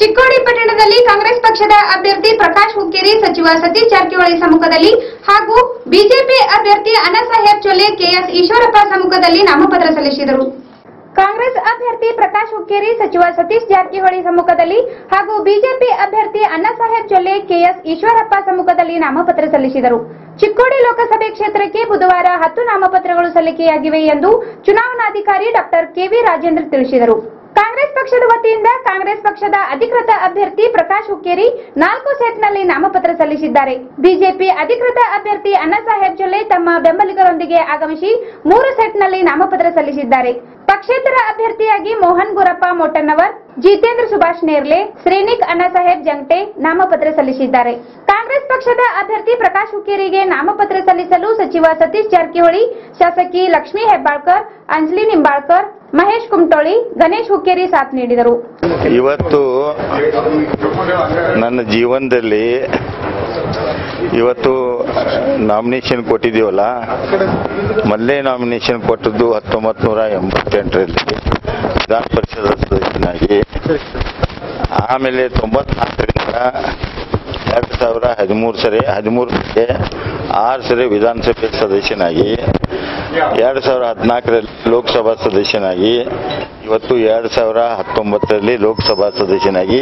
ಚಿಕ್ಕೋಡಿ ಪಟ್ಟಣದಲ್ಲಿ ಕಾಂಗ್ರೆಸ್ ಪಕ್ಷದ ಅಭ್ಯರ್ಥಿ ಪ್ರಕಾಶ್ ಹುಕ್ಕೇರಿ, ಸಚಿವ ಸತೀಶ್ ಜಾರಕಿಹೊಳಿ ಸಮ್ಮುಖದಲ್ಲಿ ಹಾಗೂ ಬಿಜೆಪಿ ಅಭ್ಯರ್ಥಿ ಅಣ್ಣಸಾಹೇಬ್ ಚೊಲೆ ಕೆಎಸ್ ಈಶ್ವರಪ್ಪ ಸಮ್ಮುಖದಲ್ಲಿ ನಾಮಪತ್ರ ಸಲ್ಲಿಸಿದರು. ಕಾಂಗ್ರೆಸ್ ಅಭ್ಯರ್ಥಿ ಪ್ರಕಾಶ್ ಹುಕ್ಕೇರಿ, ಸಚಿವ ಸತೀಶ್ ಜಾರಕಿಹೊಳಿ ಸಮ್ಮುಖದಲ್ಲಿ ಹಾಗೂ ಬಿಜೆಪಿ ಅಭ್ಯರ್ಥಿ ಅಣ್ಣಸಾಹೇಬ್ ಚೊಲ್ಲೆ, ಕೆಎಸ್ ಈಶ್ವರಪ್ಪ ಸಮ್ಮುಖದಲ್ಲಿ ನಾಮಪತ್ರ ಸಲ್ಲಿಸಿದರು. ಚಿಕ್ಕೋಡಿ ಲೋಕಸಭೆ ಕ್ಷೇತ್ರಕ್ಕೆ ಬುಧವಾರ ಹತ್ತು ನಾಮಪತ್ರಗಳು ಸಲ್ಲಿಕೆಯಾಗಿವೆ ಎಂದು ಚುನಾವಣಾಧಿಕಾರಿ ಡಾಕ್ಟರ್ ಕೆವಿ ರಾಜೇಂದ್ರ ತಿಳಿಸಿದರು. ಕಾಂಗ್ರೆಸ್ ಪಕ್ಷದ ವತಿಯಿಂದ ಕಾಂಗ್ರೆಸ್ ಪಕ್ಷದ ಅಧಿಕೃತ ಅಭ್ಯರ್ಥಿ ಪ್ರಕಾಶ್ ಹುಕ್ಕೇರಿ ನಾಲ್ಕು ಸೆಟ್ನಲ್ಲಿ ನಾಮಪತ್ರ ಸಲ್ಲಿಸಿದ್ದಾರೆ. ಬಿಜೆಪಿ ಅಧಿಕೃತ ಅಭ್ಯರ್ಥಿ ಅಣ್ಣಾಸಾಹೇಬ್ ಜೊಲ್ಲೆ ತಮ್ಮ ಬೆಂಬಲಿಗರೊಂದಿಗೆ ಆಗಮಿಸಿ ಮೂರು ಸೆಟ್ನಲ್ಲಿ ನಾಮಪತ್ರ ಸಲ್ಲಿಸಿದ್ದಾರೆ. ಪಕ್ಷೇತರ ಅಭ್ಯರ್ಥಿಯಾಗಿ ಮೋಹನ್ ಗುರಪ್ಪ ಮೊಟ್ಟನ್ನವರ್ ಜಿತೇಂದ್ರ ಸುಭಾಷ್ ನೇರ್ಲೆ, ಶ್ರೇನಿಕ್ ಅಣ್ಣಾಸಾಹೇಬ್ ಜಂಗ್ಟೆ ನಾಮಪತ್ರ ಸಲ್ಲಿಸಿದ್ದಾರೆ. ಕಾಂಗ್ರೆಸ್ ಪಕ್ಷದ ಅಭ್ಯರ್ಥಿ ಪ್ರಕಾಶ್ ಹುಕ್ಕೇರಿಗೆ ನಾಮಪತ್ರ ಸಲ್ಲಿಸಲು ಸಚಿವ ಸತೀಶ್ ಜಾರಕಿಹೊಳಿ, ಶಾಸಕಿ ಲಕ್ಷ್ಮೀ ಹೆಬ್ಬಾಳ್ಕರ್, ಅಂಜಲಿ ನಿಂಬಾಳ್ಕರ್ ಮಹೇಶ್ ಕುಮಟೋಳಿ ಗಣೇಶ್ ಹುಕ್ಕೇರಿ ಸಾಥ್ ನೀಡಿದರು. ಇವತ್ತು ನನ್ನ ಜೀವನದಲ್ಲಿ ಇವತ್ತು ನಾಮಿನೇಷನ್ ಕೊಟ್ಟಿದ್ದೀವಲ್ಲ, ಮೊದಲೇ ನಾಮಿನೇಷನ್ ಕೊಟ್ಟದ್ದು ಹತ್ತೊಂಬತ್ತು ನೂರ ಎಂಬತ್ತೆಂಟರಲ್ಲಿ ವಿಧಾನ ಪರಿಷತ್ ಸದಸ್ಯನಾಗಿ. ಆಮೇಲೆ ತೊಂಬತ್ನಾಲ್ಕರಿಂದ ಎರಡು ಸಾವಿರ ಹದಿಮೂರು ಸರಿ ಹದಿಮೂರು ಸರಿ ಆರು ಸರಿ ವಿಧಾನಸಭೆ ಸದಸ್ಯನಾಗಿ. ಎರಡು ಸಾವಿರ ಹದಿನಾಲ್ಕರಲ್ಲಿ ಲೋಕಸಭಾ ಸದಸ್ಯನಾಗಿ, ಇವತ್ತು ಎರಡು ಸಾವಿರ ಹತ್ತೊಂಬತ್ತರಲ್ಲಿ ಲೋಕಸಭಾ ಸದಸ್ಯನಾಗಿ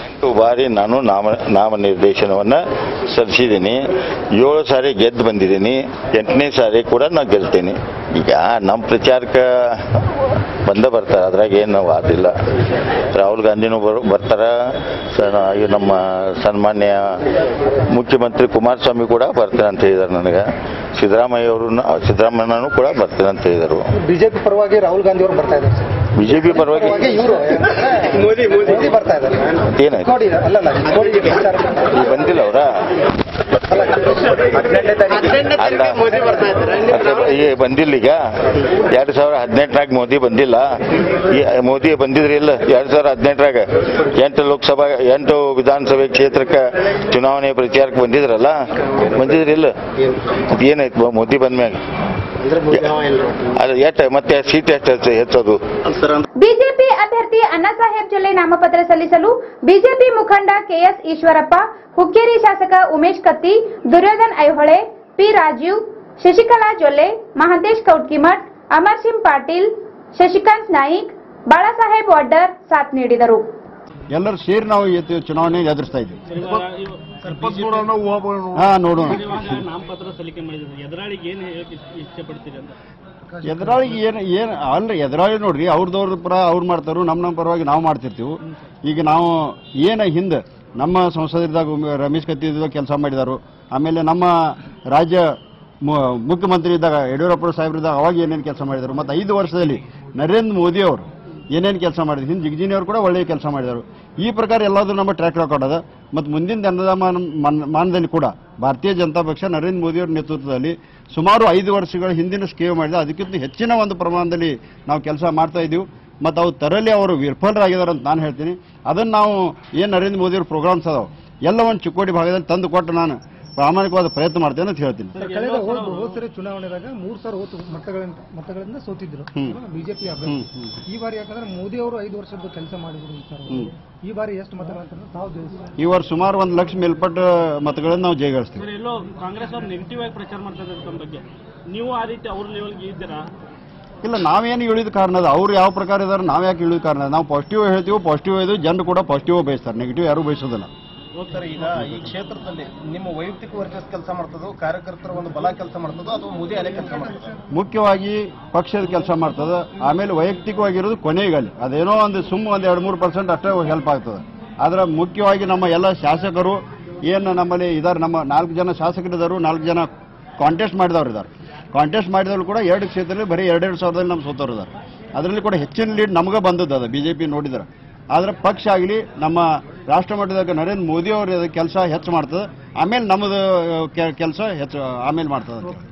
ಎಂಟು ಬಾರಿ ನಾನು ನಾಮ, ನಾಮನಿರ್ದೇಶನವನ್ನು ಸಲ್ಲಿಸಿದ್ದೀನಿ. ಏಳು ಸಾರಿ ಗೆದ್ದು ಬಂದಿದ್ದೀನಿ. ಎಂಟನೇ ಸಾರಿ ಕೂಡ ನಾನು ಗೆಲ್ತೀನಿ. ಈಗ ನಮ್ಮ ಪ್ರಚಾರಕ್ಕೆ ಬಂದೇ ಬರ್ತಾರೆ, ಅದ್ರಾಗ ಏನು ವಾದಿಲ್ಲ ರಾಹುಲ್ ಗಾಂಧಿನೂ ಬರ್, ಬರ್ತಾರೆ ನಮ್ಮ ಸನ್ಮಾನ್ಯ ಮುಖ್ಯಮಂತ್ರಿ ಕುಮಾರಸ್ವಾಮಿ ಕೂಡ ಬರ್ತಾರೆ ಅಂತ ಹೇಳಿದ್ದಾರೆ ನನಗೆ. ಸಿದ್ದರಾಮಯ್ಯ ಅವರು ಸಿದ್ದರಾಮಯ್ಯನೂ ಕೂಡ ಬರ್ತಾರೆ ಅಂತ ಹೇಳಿದರು. ಬಿಜೆಪಿ ಪರವಾಗಿ ರಾಹುಲ್ ಗಾಂಧಿ ಅವರು ಬರ್ತಾ ಇದ್ದಾರೆ ಬಿಜೆಪಿ ಪರವಾಗಿ ಇವರು ಮೋದಿ ಮೋದಿ. ಬರ್ತಾ ಇದ್ದಾರೆ. ಏನಾಯ್ತು? ಈಗ ಬಂದಿಲ್ಲ ಅವರ? ಬಂದಿಲ್ಲ ಈಗ? ಎರಡ್ ಸಾವಿರ ಹದಿನೆಂಟರಾಗ ಮೋದಿ ಬಂದಿಲ್ಲ? ಈ ಮೋದಿ ಬಂದಿದ್ರಿ ಇಲ್ಲ? ಎರಡ್ ಸಾವಿರ ಹದಿನೆಂಟರಾಗ ಎಂಟು ಲೋಕಸಭಾ ಎಂಟು ವಿಧಾನಸಭೆ ಕ್ಷೇತ್ರಕ್ಕೆ ಚುನಾವಣೆ ಪ್ರಚಾರಕ್ಕೆ ಬಂದಿದ್ರಲ್ಲ? ಬಂದಿದ್ರಿಲ್ಲ ಇಲ್ಲ? ಏನಾಯ್ತು ಬ- ಮೋದಿ ಬಂದ್ಮ್ಯಾಗ? ಮತ್ತೆ ಸೀಟ್ ಎಷ್ಟು ಹೆಚ್ಚೋದು ಬಿಜೆಪಿ ಅಭ್ಯರ್ಥಿ ಅಣ್ಣಾಸಾಹೇಬ್ ಜೊಲ್ಲೆ ನಾಮಪತ್ರ ಸಲ್ಲಿಸಲು ಬಿಜೆಪಿ ಮುಖಂಡ ಕೆಎಸ್ ಈಶ್ವರಪ್ಪ ಹುಕ್ಕೇರಿ ಶಾಸಕ ಉಮೇಶ್ ಕತ್ತಿ ದುರ್ಯೋಧನ್ ಐಹೊಳೆ ಪಿ ರಾಜೀವ್ ಶಶಿಕಲಾ ಜೊಲ್ಲೆ ಮಹಾಂತೇಶ್ ಕೌಟ್ಕಿಮಠ್ ಅಮರ್ ಸಿಂಗ್ ಪಾಟೀಲ್ ಶಶಿಕಾಂತ್ ನಾಯಿಕ್ ಬಾಳಾಸಾಹೇಬ್ ವಾಡ್ಡರ್ ಸಾಥ್ ನೀಡಿದರು. ಎಲ್ಲರೂ ಸೇರಿ ನಾವು ಇವತ್ತು ಚುನಾವಣೆ ಎದುರಿಸ್ತಾ ಇದ್ದೀವಿ. ಹಾ ನೋಡೋಣ. ನಾಮಪತ್ರ ಸಲ್ಲಿಕೆ ಮಾಡಿದ್ರು ಎದುರಾಳಿಗೆ ಏನು ಹೇಳಕ್ಕೆ ಇಷ್ಟ- ಪಡ್ತೀರಿ ಅಂತ? ಎದುರಾಳಿಗೆ ಏನು ಏನು ಅಲ್ರಿ ಎದುರಾಳಿ ನೋಡ್ರಿ ಅವ್ರದವ್ರ ಪರ ಅವ್ರು ಮಾಡ್ತಾರು ನಮ್ಮ ನಮ್ಮ ಪರವಾಗಿ ನಾವು ಮಾಡ್ತಿರ್ತೀವಿ. ಈಗ ನಾವು ಏನು ಹಿಂದೆ ನಮ್ಮ ಸಂಸದರಿದ್ದಾಗ ರಮೇಶ್ ಕತ್ತಿ ಕೆಲಸ ಮಾಡಿದಾರು. ಆಮೇಲೆ ನಮ್ಮ ರಾಜ್ಯ ಮು- ಮುಖ್ಯಮಂತ್ರಿ ಇದ್ದಾಗ ಯಡಿಯೂರಪ್ಪ ಸಾಹೇಬ್ರಿದ್ದಾಗ ಅವಾಗ ಏನೇನು ಕೆಲಸ ಮಾಡಿದರು. ಮತ್ತು ಐದು ವರ್ಷದಲ್ಲಿ ನರೇಂದ್ರ ಮೋದಿ ಅವರು ಏನೇನು ಕೆಲಸ ಮಾಡಿದ್ರು. ಹಿಂದೆ ಜಿಗ್ಜಿನಿಯವರು ಕೂಡ ಒಳ್ಳೆಯ ಕೆಲಸ ಮಾಡಿದರು ಈ ಪ್ರಕಾರ ಎಲ್ಲಾದರೂ ನಮ್ಮ ಟ್ರ್ಯಾಕ್ ರೆಕಾರ್ಡ್ ಅದ. ಮತ್ತು ಮುಂದಿನ ದಿನದ ಮಾನ- ಮಾನ- ಮಾನದಲ್ಲಿ ಕೂಡ ಭಾರತೀಯ ಜನತಾ ಪಕ್ಷ ನರೇಂದ್ರ ಮೋದಿಯವರ ನೇತೃತ್ವದಲ್ಲಿ ಸುಮಾರು ಐದು ವರ್ಷಗಳ ಹಿಂದಿನ ಸ್ಕೇವ್ ಮಾಡಿದೆ. ಅದಕ್ಕಿಂತ ಹೆಚ್ಚಿನ ಒಂದು ಪ್ರಮಾಣದಲ್ಲಿ ನಾವು ಕೆಲಸ ಮಾಡ್ತಾ ಇದ್ದೀವಿ. ಮತ್ತು ಅವು ತರಲಿ ಅವರು ವಿಫಲರಾಗಿದ್ದಾರೆ ಅಂತ ನಾನು ಹೇಳ್ತೀನಿ. ಅದನ್ನು ನಾವು ಏನು ನರೇಂದ್ರ ಮೋದಿಯವ್ರ ಪ್ರೋಗ್ರಾಮ್ಸ್ ಅದಾವೆ? ಎಲ್ಲ ಒಂದು ಚಿಕ್ಕೋಡಿ ಭಾಗದಲ್ಲಿ ತಂದು ಕೊಟ್ಟು ನಾನು. ಪ್ರಾಮಾಣಿಕವಾದ ಪ್ರಯತ್ನ ಮಾಡ್ತೇವೆ ಅಂತ ಹೇಳ್ತೀನಿ. ಹೋದ ಚುನಾವಣೆದಾಗ ಮೂರ್ ಸಾವಿರ ಹೋತು ಮತಗಳಿಂದ ಮತಗಳಿಂದ ಸೋತಿದ್ರು. ಬಿಜೆಪಿ ಅಭ್ಯರ್ಥಿ. ಈ ಬಾರಿ ಯಾಕಂದ್ರೆ ಮೋದಿ ಅವರು ಐದು ವರ್ಷದ ಕೆಲಸ ಮಾಡಿದ್ರು ಈ ಸರ್ ಈ ಬಾರಿ ಎಷ್ಟು ಮತಗಳ ತಾವು ಈ ವರ್ಷ ಸುಮಾರು ಒಂದು ಲಕ್ಷ ಮೇಲ್ಪಟ್ಟ ಮತಗಳನ್ನು ನಾವು ಜಯಗಳಿಸ್ತೀವಿ. ಸರ್ ಎಲ್ಲೋ ಕಾಂಗ್ರೆಸ್ ಅವರು ನೆಗೆಟಿವ್ ಆಗಿ ಪ್ರಚಾರ ಮಾಡ್ತಾರೆ ಇದ್ದಾರೆ ಬಗ್ಗೆ. ನೀವು ಆ ರೀತಿ ಅವ್ರ ಲೆವೆಲ್ಗೆ ಇದ್ದೀರಾ? ಇಲ್ಲ ನಾವೇನು ಇಳಿದ ಕಾರಣ ಅದು. ಅವ್ರು ಯಾವ ಪ್ರಕಾರ ಇದಾರೆ ನಾವು ಯಾಕೆ ಇಳಿದ ಕಾರಣ ನಾವು ಪಾಸಿಟಿವ್ ಹೇಳ್ತೀವಿ ಪಾಸಿಟಿವ್ ಇದು ಜನರು ಕೂಡ ಪಾಸಿಟಿವ್ ಬಯಸ್ತಾರೆ. ನೆಗೆಟಿವ್ ಯಾರು ಬಯಸೋದಿಲ್ಲ. ಸರ್ ಈಗ ಈ ಕ್ಷೇತ್ರದಲ್ಲಿ ನಿಮ್ಮ ವೈಯಕ್ತಿಕ ವರ್ಚಸ್ ಕೆಲಸ ಮಾಡ್ತದೋ, ಕಾರ್ಯಕರ್ತರ ಒಂದು ಬಲ ಕೆಲಸ ಮಾಡ್ತದೋ ಅಥವಾ ಮೋದಿ ಅಲೆ ಕೆಲಸ ಮಾಡ್ತದೆ? ಮುಖ್ಯವಾಗಿ ಪಕ್ಷದ ಕೆಲಸ ಮಾಡ್ತದೆ. ಆಮೇಲೆ ವೈಯಕ್ತಿಕವಾಗಿರೋದು ಕೊನೆಗಲ್ಲಿ ಅದೇನೋ ಒಂದು ಸುಮ್ಮ ಒಂದು ಎರಡು ಮೂರು ಪರ್ಸೆಂಟ್ ಅಷ್ಟೇ ಹೆಲ್ಪ್ ಆಗ್ತದೆ. ಆದ್ರೆ ಮುಖ್ಯವಾಗಿ ನಮ್ಮ ಎಲ್ಲ ಶಾಸಕರು ಏನು ನಮ್ಮಲ್ಲಿ ಇದಾರೆ, ನಮ್ಮ ನಾಲ್ಕು ಜನ ಶಾಸಕರಿದ್ದಾರೆ ನಾಲ್ಕು ಜನ ಕಾಂಟೆಸ್ಟ್ ಮಾಡಿದವ್ರು ಇದ್ದಾರೆ ಕಾಂಟೆಸ್ಟ್ ಮಾಡಿದವರು ಕೂಡ ಎರಡು ಕ್ಷೇತ್ರದಲ್ಲಿ ಬರೀ ಎರಡೆರಡು ಸಾವಿರದಲ್ಲಿ ನಮ್ಮ ಸೋತವರು ಇದ್ದಾರೆ ಅದರಲ್ಲಿ ಕೂಡ ಹೆಚ್ಚಿನ ಲೀಡ್ ನಮಗೆ ಬಂದದ್ದು ಅದು. ಬಿಜೆಪಿ ನೋಡಿದ್ರೆ. ಆದ್ರೆ ಪಕ್ಷ ಆಗಲಿ, ನಮ್ಮ ರಾಷ್ಟ್ರ ಮಟ್ಟದಾಗ ನರೇಂದ್ರ ಮೋದಿ ಅವರ ಕೆಲಸ ಹೆಚ್ಚು ಮಾಡ್ತದೆ. ಆಮೇಲೆ ನಮ್ಮದು ಕೆಲಸ ಹೆಚ್ಚು ಆಮೇಲೆ ಮಾಡ್ತದೆ